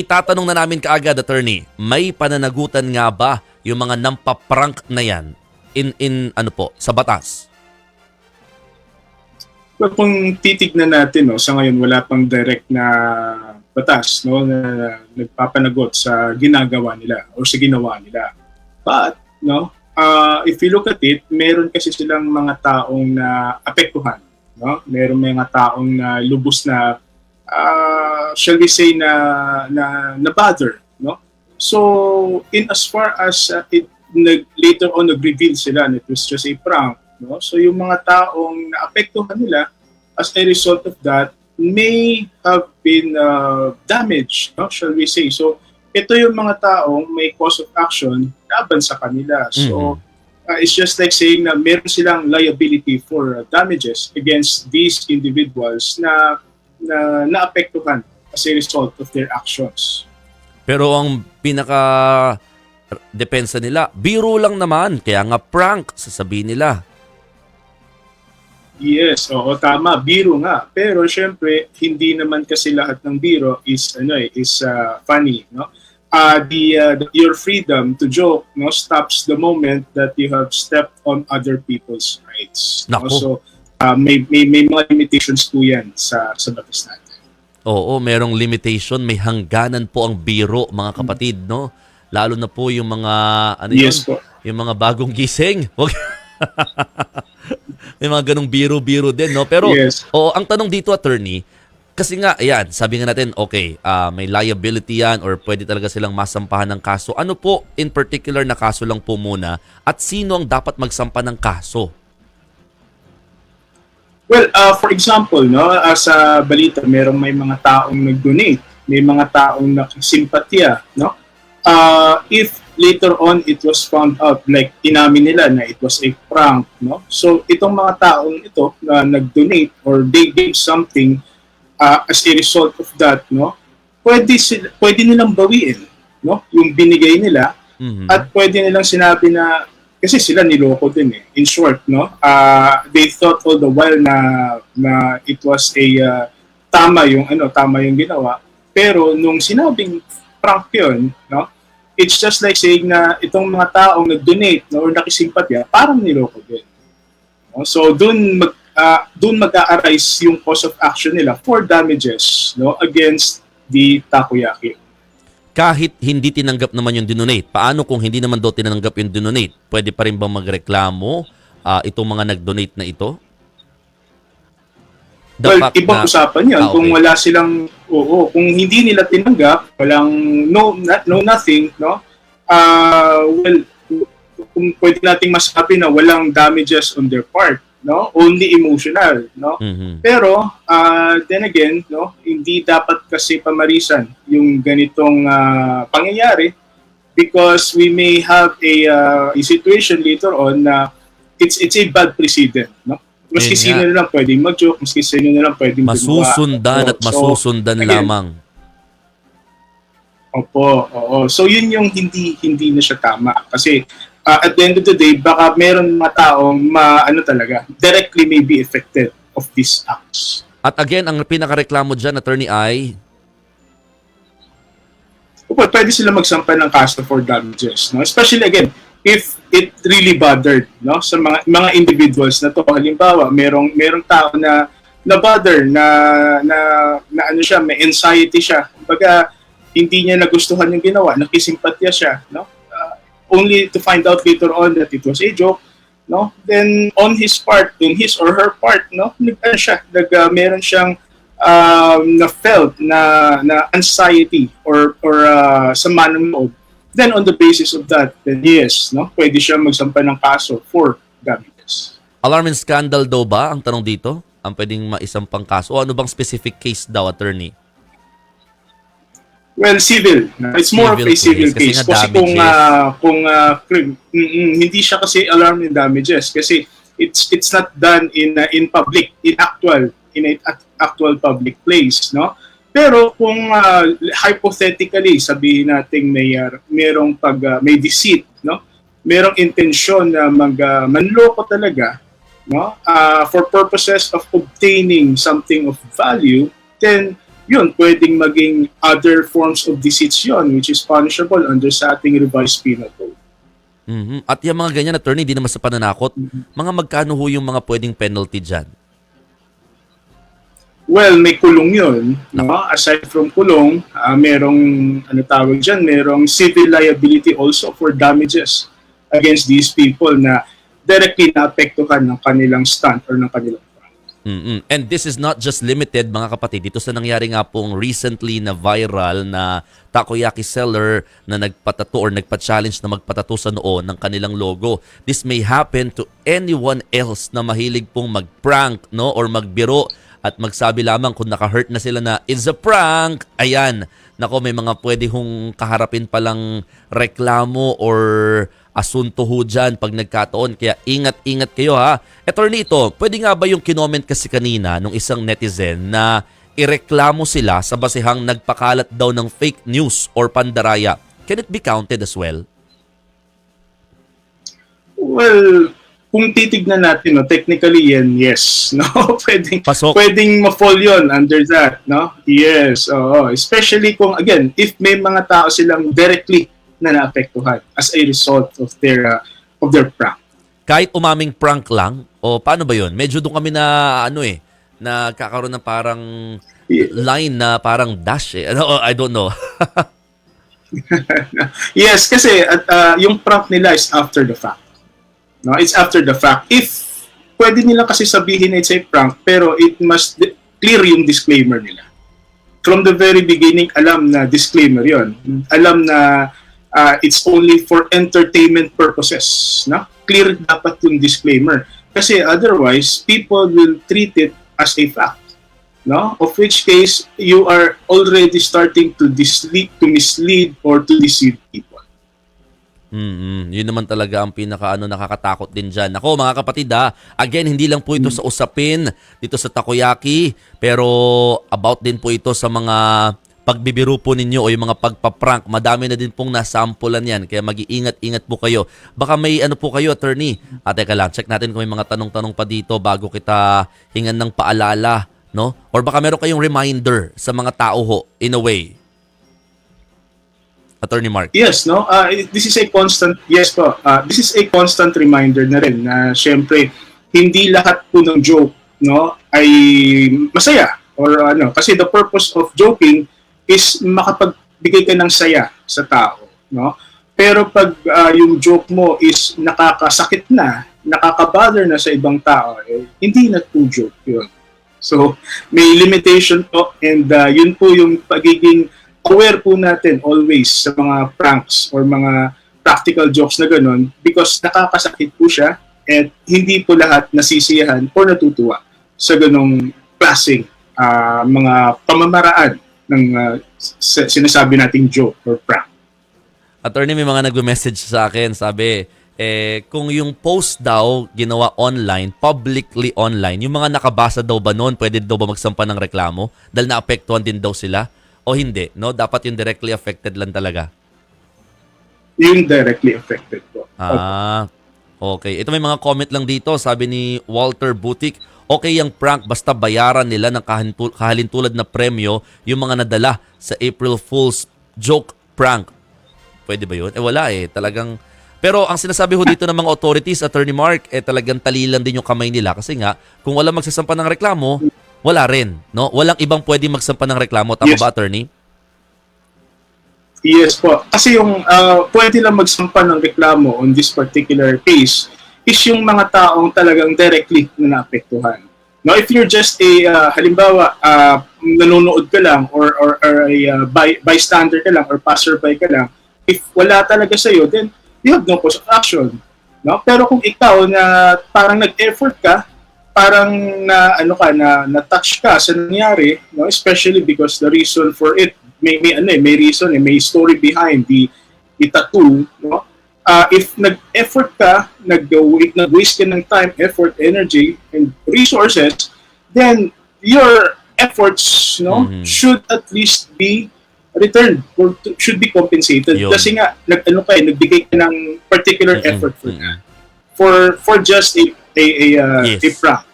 itatanong na namin kaagad, attorney, may pananagutan nga ba yung mga nampaprank na yan in, in ano po, sa batas? Well, kung titignan natin, no, sa ngayon wala pang direct na batas no, na nagpapanagot sa ginagawa nila o sa ginawa nila. But, no, uh, if you look at it, meron kasi silang mga taong na apektuhan. No? Meron mga taong na lubos na, uh, shall we say, na, na, na bother. No? So, in as far as uh, it nag, later on nag-reveal sila na it was just a prank, no? So yung mga taong naapektuhan nila as a result of that may have been uh, damaged, no? shall we say. So ito yung mga taong may cause of action laban sa kanila. So uh, it's just like saying na meron silang liability for uh, damages against these individuals na na naapektuhan as a result of their actions. Pero ang pinaka depensa nila, biro lang naman, kaya nga prank, sasabihin nila. Yes, oo tama, biro nga. Pero syempre, hindi naman kasi lahat ng biro is ano eh, is uh, funny, no? Uh, the, uh, the your freedom to joke no stops the moment that you have stepped on other people's rights. No? Naku. So uh, may, may may mga limitations po 'yan sa sa batas natin. Oo, merong limitation, may hangganan po ang biro, mga kapatid, no? Lalo na po yung mga, ano yun? Yes po. Yung mga bagong gising. Wag may mga ganong biro-biro din, no? Pero, Yes. oo, ang tanong dito, attorney, kasi nga, ayan, sabi nga natin, okay, ah, may liability yan or pwede talaga silang masampahan ng kaso. Ano po, in particular na kaso lang po muna at sino ang dapat magsampa ng kaso? Well, uh, for example, no, as sa balita, merong may mga taong nag-donate, may mga taong nakisimpatya, no? Uh, if later on it was found out, like inamin nila na it was a prank, no? So itong mga taong ito na nag-donate or they gave something uh, as a result of that, no? Pwede sila, pwede nilang bawiin, no? Yung binigay nila Mhm. at pwede nilang sinabi na kasi sila niloko din eh. In short, no? Uh, they thought all the while na na it was a uh, tama yung ano, tama yung ginawa. Pero nung sinabing prank yun, no? It's just like saying na itong mga taong nag-donate no, or nakisimpatya, parang niloko din. No? So doon mag uh, doon mag-a-arise yung cause of action nila for damages no against the takoyaki. Kahit hindi tinanggap naman yung dinonate, paano kung hindi naman daw tinanggap yung dinonate? Pwede pa rin bang magreklamo ah, itong mga nag-donate na ito? The well, ibang na- usapan yun. Ah, Kung okay. wala silang, oo, kung hindi nila tinanggap, walang no, na- no nothing, no? Ah, well, kung pwede nating masabi na walang damages on their part, no? Only emotional, no? Mhm. Pero, ah, then again, no, hindi dapat kasi pamarisan yung ganitong ah, pangyayari because we may have a, ah, a situation later on na it's it's a bad precedent, no? Maski Ayun sino na lang pwedeng mag-joke, maski sino na lang pwedeng gumawa. Masusundan Oo, at masusundan again, lamang. Opo, oo. So yun yung hindi hindi na siya tama kasi ah, at the end of the day baka meron mga taong ma ano talaga directly may be affected of these acts. At again, ang pinakareklamo dyan, attorney ay, Opo, pwede sila magsampa ng kaso for damages, no? Especially again, if it really bothered, no? Sa mga mga individuals na to, halimbawa, merong merong tao na na bother na na na ano siya, may anxiety siya. Kumbaga, hindi niya nagustuhan yung ginawa, nakisimpatya siya, no? Only to find out later on that it was a joke, no? Then on his part, on his or her part, no? Nag ano siya, nag uh, meron siyang um, na felt na na anxiety or or uh, sama ng loob, then on the basis of that, then yes, no, pwede siya magsampa ng kaso for damages. alarm and scandal daw ba ang tanong dito? Ang pwedeng maisampang kaso? O ano bang specific case daw, attorney? Well, civil. It's more Civil of a civil case, kasi case. Kasi kung uh, kung uh, hindi siya kasi alarm and damages kasi it's it's not done in uh, in public, in actual in a at- actual public place, no? Pero kung uh, hypothetically sabihin nating may uh, merong pag uh, may deceit, no? Merong intensyon na mag uh, manloko talaga, no? Uh, for purposes of obtaining something of value, then yun, pwedeng maging other forms of deceits yun, which is punishable under sa ating revised penal code. Mhm. At yung mga ganyan, attorney, hindi naman sa pananakot. Mga magkano ho yung mga pwedeng penalty dyan? Well, may kulong yun. No? Aside from kulong, ah, merong, ano tawag dyan, merong civil liability also for damages against these people na directly naapektuhan ng kanilang stunt or ng kanilang mm And this is not just limited, mga kapatid, dito sa nangyari nga pong recently na viral na takoyaki seller na nagpatato or nagpa-challenge na magpatato sa noo ng kanilang logo. This may happen to anyone else na mahilig pong mag-prank no? or magbiro at magsabi lamang kung naka-hurt na sila na it's a prank. Ayan. Nako, may mga pwede hong kaharapin palang reklamo or asunto ho dyan pag nagkataon. Kaya ingat-ingat kayo ha. Attorney ito, pwede nga ba yung kinoment kasi kanina nung isang netizen na ireklamo sila sa basehang nagpakalat daw ng fake news or pandaraya? Can it be counted as well? Well, kung titignan natin, no, technically yan, yes. No? pwedeng, Pasok. pwedeng ma-fall yun under that. No? Yes. Oo. Especially kung, again, if may mga tao silang directly na naapektuhan as a result of their uh, of their prank. Kahit umaming prank lang? O paano ba yun? Medyo doon kami na ano eh, nagkakaroon ng parang Yeah. line na parang dash eh. Ano, I don't know. Yes, kasi at uh, yung prank nila is after the fact. No, it's after the fact. If pwede nila kasi sabihin na it's a prank, pero it must clear yung disclaimer nila. From the very beginning, alam na disclaimer yon. Alam na uh, it's only for entertainment purposes. No? Clear dapat yung disclaimer. Kasi otherwise, people will treat it as a fact. No? Of which case, you are already starting to, dislead, to mislead or to deceive people. mm Yun naman talaga ang pinaka ano, nakakatakot din dyan. Ako mga kapatid ha, again, hindi lang po ito sa usapin dito sa Takoyaki, pero about din po ito sa mga pagbibiro po ninyo o yung mga pagpaprank. Madami na din pong nasampulan yan, kaya mag-iingat-ingat po kayo. Baka may ano po kayo, attorney. Ah, teka lang, check natin kung may mga tanong-tanong pa dito bago kita hingan ng paalala. No? Or baka meron kayong reminder sa mga tao ho, in a way. Attorney Mark. Yes, no? Uh, this is a constant, yes po, uh, this is a constant reminder na rin na syempre, hindi lahat po ng joke no, ay masaya. Or ano, kasi the purpose of joking is makapagbigay ka ng saya sa tao. No? Pero pag uh, yung joke mo is nakakasakit na, nakakabother na sa ibang tao, eh, hindi na po joke yun. So, may limitation po and uh, yun po yung pagiging aware po natin always sa mga pranks or mga practical jokes na ganun because nakakasakit po siya at hindi po lahat nasisiyahan o natutuwa sa ganung klaseng ah, mga pamamaraan ng s- sinasabi nating joke or prank. Attorney, may mga nagme-message sa akin. Sabi, eh, kung yung post daw ginawa online, publicly online, yung mga nakabasa daw ba noon, pwede daw ba magsampa ng reklamo? Dahil naapektuhan din daw sila? O hindi? No? Dapat yung directly affected lang talaga. Yung directly affected po. Ah, okay. Ito may mga comment lang dito. Sabi ni Walter Butik, okay yung prank basta bayaran nila ng kahalintulad na premyo yung mga nadala sa April Fool's joke prank. Pwede ba yun? Eh wala eh. Talagang... Pero ang sinasabi ho dito ng mga authorities, Attorney Mark, eh talagang talilan din yung kamay nila kasi nga, kung wala magsasampa ng reklamo, wala rin. No? Walang ibang pwede magsampa ng reklamo. Tama Yes. ba, Attorney? Yes po. Kasi yung ah, pwede lang magsampa ng reklamo on this particular case is yung mga taong talagang directly na naapektuhan. No, if you're just a ah, halimbawa ah, nanonood ka lang or or, or a ah, by, bystander ka lang or passerby ka lang, if wala talaga sa iyo, then you have no cause of action. No? Pero kung ikaw na parang nag-effort ka, parang na ano ka na na-touch ka sa nangyari, no? especially because the reason for it may may ano eh, may reason eh, may story behind the the tattoo, no? Uh, if nag-effort ka, nag nag-waste ka ng time, effort, energy, and resources, then your efforts, no, Mhm. should at least be returned or should be compensated. Yun. Kasi nga, nag, ano ka eh, nagbigay ka ng particular Mm-mm, effort for mm-mm. for for just a a a, uh, Yes. a prank.